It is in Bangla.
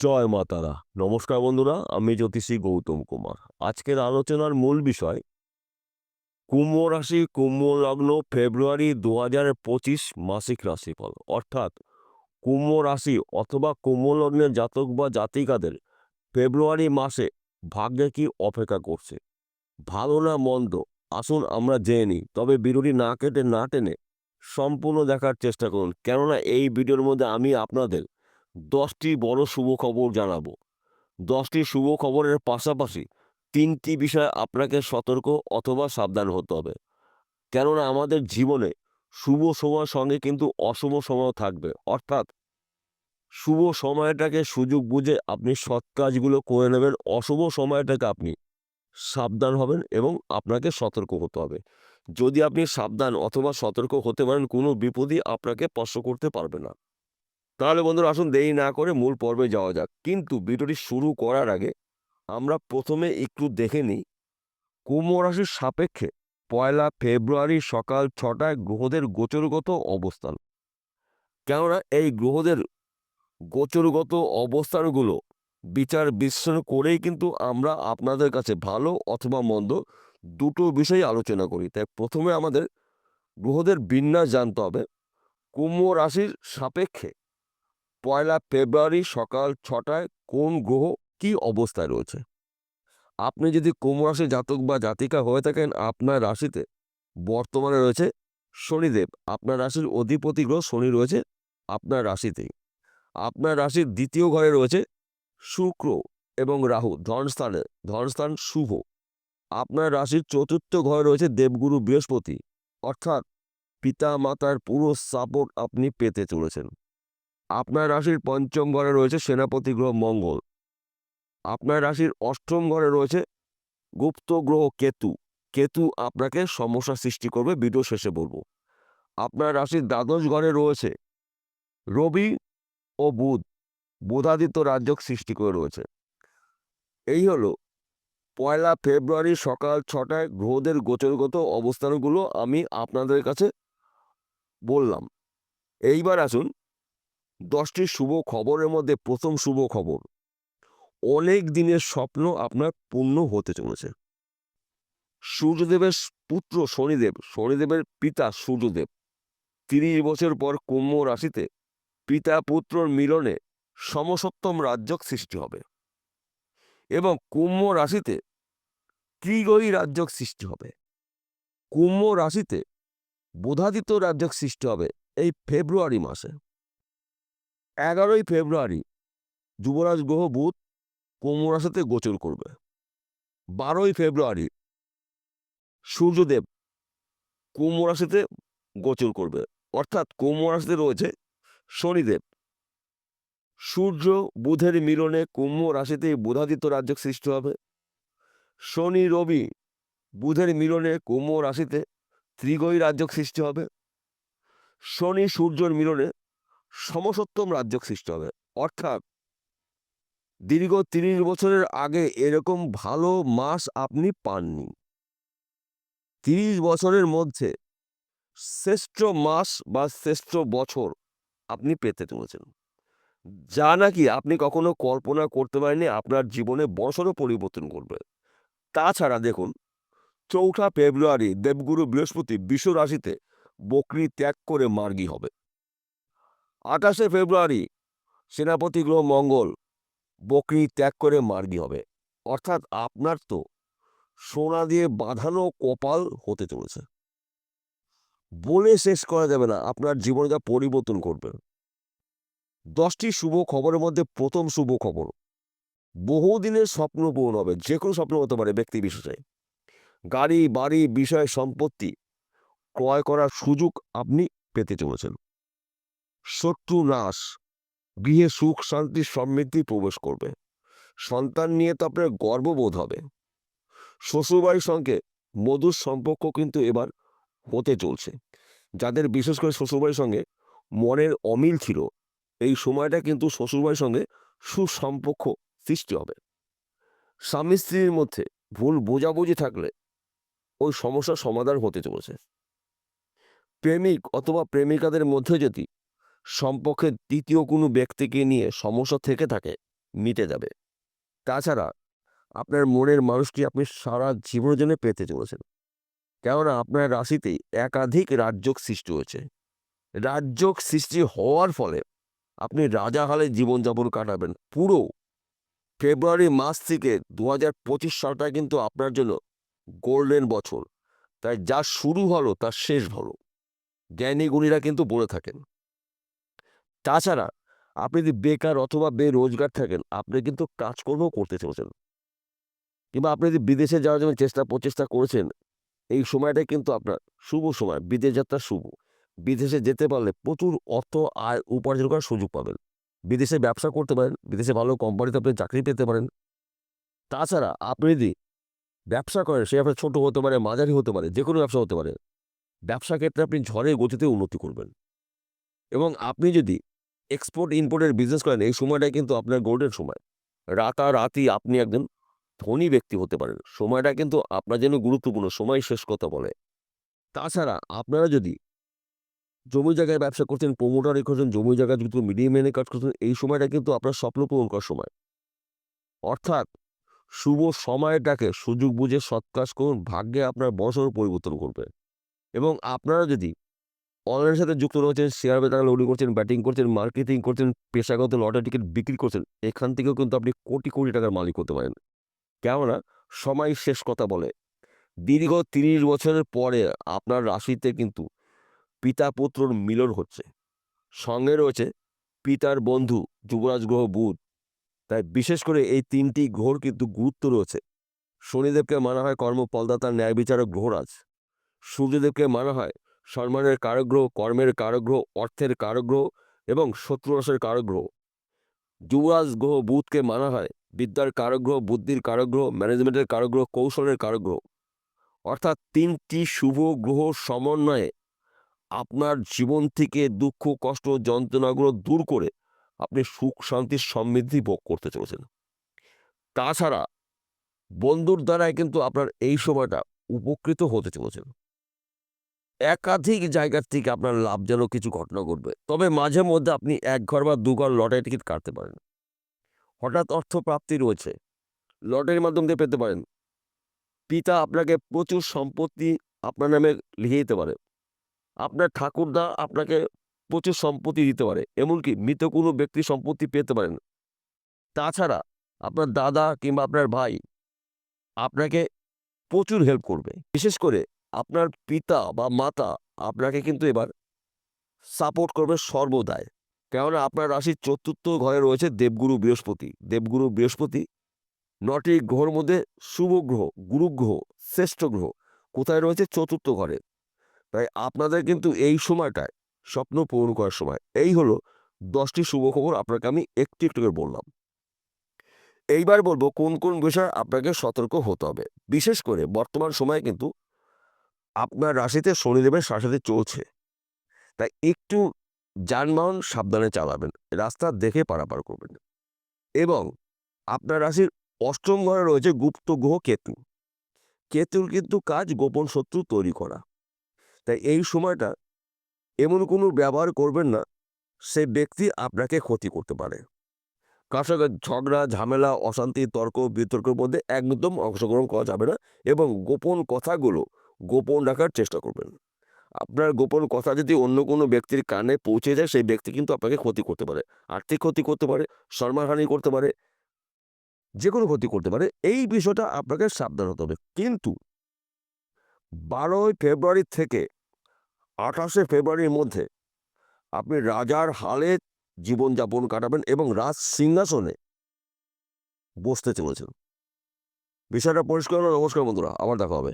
জয় মা তারা নমস্কার বন্ধুরা, আমি জ্যোতিষী গৌতম কুমার। আজকের আলোচনার মূল বিষয়, কুম্ভ রাশি, কুম্ভ লগ্ন, ফেব্রুয়ারি দু পঁচিশ মাসিক রাশিফল। অর্থাৎ কুম্ভ রাশি অথবা কুম্ভ লগ্নের জাতক বা জাতিকাদের ফেব্রুয়ারি মাসে ভাগ্যে কি অপেক্ষা করছে? ভালো না মন্দ? আসুন আমরা জেনে নিই। তবে বিরোধী না কেটে না টেনে সম্পূর্ণ দেখার চেষ্টা করুন। কেননা এই ভিডিওর মধ্যে আমি আপনাদের দশটি বড় শুভ খবর জানাব। দশটি শুভ খবরের পাশাপাশি তিনটি বিষয়ে আপনাকে সতর্ক অথবা সাবধান হতে হবে। কেননা আমাদের জীবনে শুভ সময়ের সঙ্গে কিন্তু অশুভ সময় থাকবে। অর্থাৎ শুভ সময়টাকে সুযোগ বুঝে আপনি সৎ কাজগুলো করে নেবেন, অশুভ সময়টাকে আপনি সাবধান হবেন এবং আপনাকে সতর্ক হতে হবে। যদি আপনি সাবধান অথবা সতর্ক হতে পারেন, কোনো বিপদই আপনাকে স্পর্শ করতে পারবে না। তাহলে বন্ধুরা আসুন দেরি না করে মূল পর্বে যাওয়া যাক। কিন্তু ভিডিওটি শুরু করার আগে আমরা প্রথমে একটু দেখে নিই। কুম্ভ রাশির সাপেক্ষে পয়লা ফেব্রুয়ারি সকাল ছটায় গ্রহদের গোচরগত অবস্থান। কেননা এই গ্রহদের গোচরগত অবস্থানগুলো বিচার বিশ্লেষণ করেই কিন্তু আমরা আপনাদের কাছে ভালো অথবা মন্দ দুটো বিষয় আলোচনা করি। তাই প্রথমে আমাদের গ্রহদের বিন্যাস জানতে হবে। কুম্ভ রাশির সাপেক্ষে পয়লা ফেব্রুয়ারি সকাল ছটায় কোন গ্রহ কি অবস্থায় রয়েছে? আপনি যদি কুম্ভ রাশি জাতক বা জাতিকা হয়ে থাকেন আপনার রাশিতে, বর্তমানে রয়েছে শনিদেব। আপনার রাশির অধিপতি গ্রহ শনি রয়েছে আপনার রাশিতেই। আপনার রাশির দ্বিতীয় ঘরে রয়েছে শুক্র এবং রাহু ধনস্থানে ধনস্থান শুভ। আপনার রাশির চতুর্থ ঘরে রয়েছে দেবগুরু বৃহস্পতি। অর্থাৎ পিতা মাতার পুরো সাপোর্ট আপনি পেতে চলেছেন। আপনার রাশির পঞ্চম ঘরে রয়েছে সেনাপতি গ্রহ মঙ্গল। আপনার রাশির অষ্টম ঘরে রয়েছে গুপ্ত গ্রহ কেতু। কেতু আপনাকে সমস্যা সৃষ্টি করবে ভিডিও শেষে বলব। আপনার রাশির দ্বাদশ ঘরে রয়েছে রবি ও বুধ। বোধাদিত্য রাজ্যক সৃষ্টি করে রয়েছে। এই হলো পয়লা ফেব্রুয়ারি সকাল ছটায় গ্রহদের গোচরগত অবস্থানগুলো আমি আপনাদের কাছে বললাম। এইবার আসুন দশটি শুভ খবরের মধ্যে প্রথম শুভ খবর। অনেক দিনের স্বপ্ন আপনার পূর্ণ হতে চলেছে। সূর্যদেবের পুত্র শনিদেব, শনিদেবের পিতা সূর্যদেব। তিরিশ বছর পর কুম্ভ রাশিতে পিতা পুত্রর মিলনে সমসপ্তম রাজ্যক সৃষ্টি হবে। এবং কুম্ভ রাশিতে ত্রিগয়ী রাজ্যক সৃষ্টি হবে। কুম্ভ রাশিতে বোধাদিত্য রাজ্যক সৃষ্টি হবে এই ফেব্রুয়ারি মাসে। এগারোই ফেব্রুয়ারি যুবরাজ গ্রহ বুধ কুম্ভ রাশিতে গোচর করবে। বারোই ফেব্রুয়ারি সূর্যদেব কুম্ভ রাশিতে গোচর করবে। অর্থাৎ কুম্ভ রয়েছে শনিদেব। সূর্য বুধের মিলনে কুম্ভ রাশিতে বুধাদিত্য রাজ্য সৃষ্টি হবে। শনি রবি বুধের মিলনে কুম্ভ রাশিতে ত্রিগয়ী রাজ্য সৃষ্টি হবে। শনি সূর্যর মিলনে সমসত্তম রাজ্য সৃষ্টি হবে। অর্থাৎ দীর্ঘ তিরিশ বছরের আগে এরকম ভালো মাস আপনি পাননি। তিরিশ বছরের মধ্যে শ্রেষ্ঠ মাস বা শ্রেষ্ঠ বছর আপনি পেতে চলেছেন। যা নাকি আপনি কখনো কল্পনা করতে পারেননি আপনার জীবনে বড়সড় পরিবর্তন করবে তাছাড়া দেখুন, চৌঠা ফেব্রুয়ারি দেবগুরু বৃহস্পতি বিশ্ব রাশিতে বকরি ত্যাগ করে মার্গী হবে। আঠাশে ফেব্রুয়ারি সেনাপতি গ্রহ মঙ্গল, বকরি ত্যাগ করে মার্গী হবে। অর্থাৎ আপনার তো সোনা দিয়ে বাঁধানো কপাল হতে চলেছে। বলে শেষ করা যাবে না, আপনার জীবনে যা পরিবর্তন করবে দশটি শুভ খবরের মধ্যে প্রথম শুভ খবর, বহুদিনের স্বপ্ন পূরণ হবে, যে কোনো স্বপ্ন হতে পারে ব্যক্তি বিশেষে। গাড়ি, বাড়ি, বিষয়, সম্পত্তি ক্রয় করার সুযোগ আপনি পেতে চলেছেন। শত্রু নাশ। গৃহে সুখ, শান্তি সমৃদ্ধি প্রবেশ করবে। সন্তান নিয়ে তো আপনার গর্ববোধ হবে। শ্বশুরবাড়ির সঙ্গে মধুর সম্পর্ক কিন্তু এবার হতে চলছে। যাদের বিশেষ করে শ্বশুরবাড়ির সঙ্গে মনের অমিল ছিল, এই সময়টা কিন্তু শ্বশুরবাড়ির সঙ্গে সুসম্পর্ক সৃষ্টি হবে। স্বামী স্ত্রীর মধ্যে ভুল বোঝাবুঝি থাকলে ওই সমস্যার সমাধান হতে চলেছে। প্রেমিক অথবা প্রেমিকাদের মধ্যে যদি সম্পর্কে দ্বিতীয় কোনো ব্যক্তিকে নিয়ে সমস্যা থেকে থাকে, মিটে যাবে। তাছাড়া, আপনার মনের মানুষটি আপনি সারা জীবনের জন্য পেতে চলেছেন। কেননা, আপনার রাশিতেই একাধিক রাজযোগ সৃষ্টি হয়েছে। রাজযোগ সৃষ্টি হওয়ার ফলে আপনি রাজা হালে জীবনযাপন কাটাবেন। পুরো ফেব্রুয়ারি মাস থেকে দু হাজার পঁচিশ সালটা কিন্তু আপনার জন্য গোল্ডেন বছর। তাই যা শুরু ভালো তার শেষ ভালো জ্ঞানী গুণীরা কিন্তু বলে থাকেন তাছাড়া আপনি যদি বেকার অথবা বেরোজগার থাকেন, আপনি কিন্তু কাজকর্ম করতে চলেছেন। কিংবা আপনি যদি বিদেশে যাওয়ার জন্য চেষ্টা প্রচেষ্টা করেছেন, এই সময়টাই কিন্তু আপনার শুভ সময়, বিদেশ যাত্রা শুভ। বিদেশে যেতে পারলে প্রচুর অর্থ আয় উপার্জন করার সুযোগ পাবেন। বিদেশে ব্যবসা করতে পারেন, বিদেশে ভালো কোম্পানিতে আপনি চাকরি পেতে পারেন। তাছাড়া আপনি যদি ব্যবসা করেন, সে আপনার ছোটো হতে পারে, মাঝারি হতে পারে যে কোনো ব্যবসা হতে পারে, ব্যবসা ক্ষেত্রে আপনি ঝড়ের গতিতে উন্নতি করবেন। এবং আপনি যদি এক্সপোর্ট ইম্পোর্টের বিজনেস করেন, এই সময়টাই কিন্তু আপনার গোল্ডেন সময়। রাতারাতি আপনি একজন ধনী ব্যক্তি হতে পারেন। সময়টা কিন্তু আপনার জন্য গুরুত্বপূর্ণ, সময় শেষ কথা বলে। তাছাড়া আপনারা যদি জমি জায়গায় ব্যবসা করছেন প্রমোটারি করছেন জমি জায়গায় যুক্ত মিডিয়াম মেনে কাজ করছেন, এই সময়টা কিন্তু আপনার স্বপ্ন পূরণ করার সময়। অর্থাৎ শুভ সময়টাকে সুযোগ বুঝে সৎ কাজ করুন, ভাগ্যে আপনার বছর পরিবর্তন করবে এবং আপনারা যদি অনলাইনের সাথে যুক্ত রয়েছেন শেয়ার বাজার লোডিং করছেন ব্যাটিং করছেন মার্কেটিং করছেন, পেশাগত লটারি টিকিট বিক্রি করছেন, এখান থেকেও কিন্তু আপনি কোটি কোটি টাকার মালিক হতে পারেন। কেননা, সময় শেষ কথা বলে। দীর্ঘ তিরিশ বছরের পরে আপনার রাশিতে কিন্তু পিতা পুত্রর মিলন হচ্ছে। সঙ্গে রয়েছে পিতার বন্ধু, যুবরাজ গ্রহ বুধ। তাই বিশেষ করে এই তিনটি গ্রহর কিন্তু গুরুত্ব রয়েছে। শনিদেবকে মানা হয় কর্মফলদাতার ন্যায় বিচারক গ্রহরাজ। সূর্যদেবকে মানা হয় সম্মানের কারগ্রহ, কর্মের কারগ্রহ, অর্থের কারগ্রহ এবং শত্রুরসের কারগ্রহ। যুবরাজ গ্রহ বুধকে মানা হয়। বিদ্যার কারগ্রহ, বুদ্ধির কারগ্রহ, ম্যানেজমেন্টের কারগ্রহ, কৌশলের কারগ্রহ। অর্থাৎ তিনটি শুভ গ্রহ সমন্বয়ে আপনার জীবন থেকে দুঃখ, কষ্ট, যন্ত্রণাগুলো দূর করে আপনি সুখ শান্তির সমৃদ্ধি ভোগ করতে চলেছেন। তাছাড়া বন্ধুর দ্বারাই কিন্তু আপনার এই সময়টা উপকৃত হতে চলেছেন। একাধিক জায়গার থেকে আপনার লাভজনক কিছু ঘটনা ঘটবে। তবে মাঝে মধ্যে আপনি এক ঘর বা দু ঘর লটারি টিকিট কাটতে পারেন। হঠাৎ অর্থ প্রাপ্তি রয়েছে। লটারির মাধ্যম দিয়ে পেতে পারেন। পিতা আপনাকে প্রচুর সম্পত্তি আপনার নামে লিখে দিতে পারে। আপনার ঠাকুরদা আপনাকে প্রচুর সম্পত্তি দিতে পারে। এমনকি মৃত কোনো ব্যক্তি সম্পত্তি পেতে পারেন। তাছাড়া আপনার দাদা কিংবা আপনার ভাই আপনাকে প্রচুর হেল্প করবে। বিশেষ করে আপনার পিতা বা মাতা আপনাকে কিন্তু এবার সাপোর্ট করবে সর্বদাই। কেননা আপনার রাশির চতুর্থ ঘরে রয়েছে দেবগুরু বৃহস্পতি। দেবগুরু বৃহস্পতি নটি গ্রহর মধ্যে শুভ গ্রহ, গুরু গ্রহ, শ্রেষ্ঠ গ্রহ কোথায় রয়েছে? চতুর্থ ঘরে। তাই আপনাদের কিন্তু এই সময়টায় স্বপ্ন পূরণ করার সময়। এই হলো দশটি শুভ খবর আপনাকে আমি একটু একটু করে বললাম। এইবার বলব কোন কোন বিষয়ে আপনাকে সতর্ক হতে হবে। বিশেষ করে বর্তমান সময়ে কিন্তু আপনার রাশিতে শনিদেবের শাসাতে চলছে। তাই একটু যানবাহন সাবধানে চালাবেন, রাস্তা দেখে পারাপার করবেন। এবং আপনার রাশির অষ্টম ঘরে রয়েছে গুপ্ত গ্রহ কেতু। কেতুর কিন্তু কাজ গোপন শত্রু তৈরি করা। তাই এই সময়টা এমন কোনো ব্যবহার করবেন না, সে ব্যক্তি আপনাকে ক্ষতি করতে পারে। কার সঙ্গে ঝগড়া, ঝামেলা, অশান্তি, তর্ক, বিতর্কের মধ্যে একদম অংশগ্রহণ করা যাবে না এবং গোপন কথাগুলো গোপন রাখার চেষ্টা করবেন। আপনার গোপন কথা যদি অন্য কোনো ব্যক্তির কানে পৌঁছে যায়, সেই ব্যক্তি কিন্তু আপনাকে ক্ষতি করতে পারে। আর্থিক ক্ষতি করতে পারে, সম্মানহানি করতে পারে যে কোনো ক্ষতি করতে পারে, এই বিষয়টা আপনাকে সাবধান হতে হবে। কিন্তু বারোই ফেব্রুয়ারি থেকে আঠাশে ফেব্রুয়ারির মধ্যে আপনি রাজার হালে জীবনযাপন কাটাবেন এবং রাজ সিংহাসনে বসতে চলেছেন। বিষয়টা পরিষ্কার নমস্কার বন্ধুরা, আবার দেখা হবে।